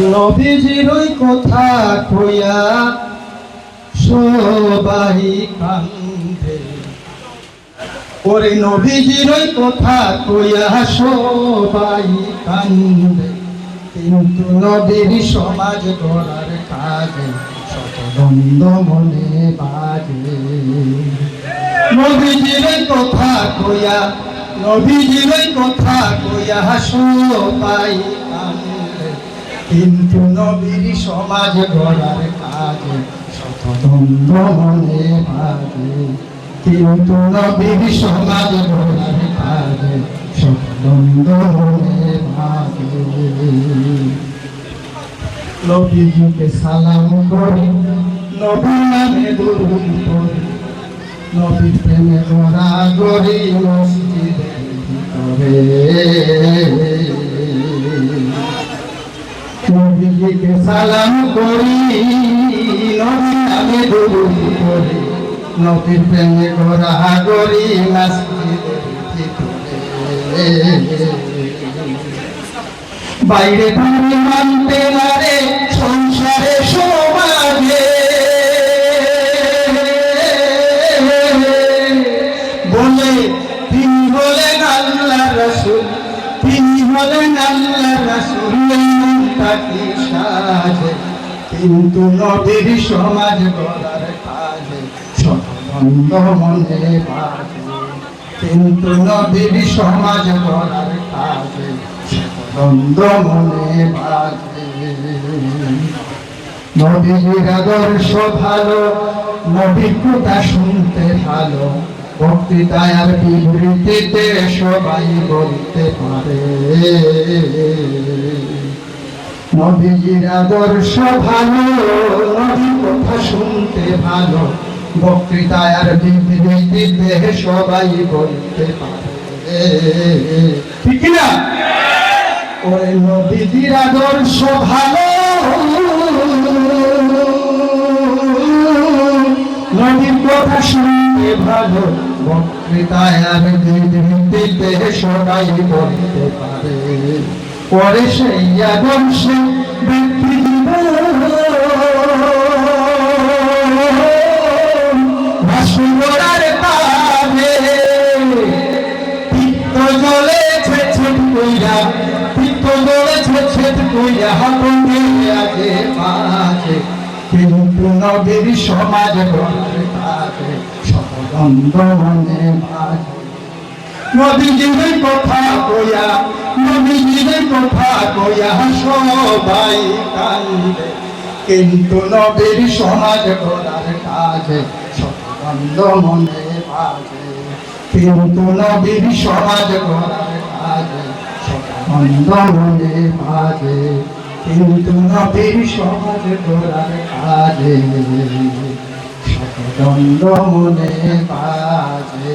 নবীজির ওই কথা কইয়া সবাই কান্দে। ওরে নবীজির ওই কথা কইয়া সবাই কান্দে। কিন্তু নবীর সমাজ গড়ার কাজে শতদ্বন্দ্ব মনে বাজে। নবীজির কথা কইয়া, নবীজির কথা কইয়া সবাই কান্দে। কিন্তু নবীর সমাজ গড়ার কাজে শতদ্বন্দ্ব মনে বাজে কিন্তু নবীর সমাজ গড়ার কাজে শতদ্বন্দ্ব মনে বাজে নবীজিকে সালাম করি, নবীর নামে দুরুদ পড়ি। নবীর প্রেমে গড়া গড়ি মসজিদের ভিতরে। নবীজিকে সালাম করি নবীর নামে দরুদ পড়ি। নবীর প্রেমে গোরা করি, মসজিদের ভিতরে। বাইরে তুমি মানতে পারে সংসারে সমাজে বলে, তিনি হলেন আল্লাহ রসুল, তিনি হলেন আল্লাহ রসুল। তাকে সাজে। কিন্তু নবীর সমাজ কাজে মনে বাজে। কিন্তু নবীর সমাজ গড়ার কাজে সবন্ধ মনে বাজে। নবীর আদর্শ ভালো কথা শুনতে ভালো। বক্তৃতায় আর বিবৃতিতে সবাই বলতে পারে। নবীজির আদর্শ ভালো নবীর কথা শুনতে ভালো। বক্তৃতায় আর বিবৃতিতে সবাই বলতে পারে। ঠিক না ওরে নবীজির আদর্শ ভালো নবীর কথা শুনতে ভালো। বক্তৃতায় আর বিবৃতিতে সবাই বলতে পারে। পরে সেই আদর্শ ব্যক্তি ভাসুরার পাবে পিত্ত জলে ছেদ সবাই কান্দে কিন্তু নবীর সমাজ গড়ার কাজে সবন্ধ মনে বাজে। কিন্তু নবীর সমাজ গড়ার কাজে সবন্ধ মনে বাজে। কিন্তু নবীর সমাজ গড়ার কাজে সবন্ধ মনে বাজে।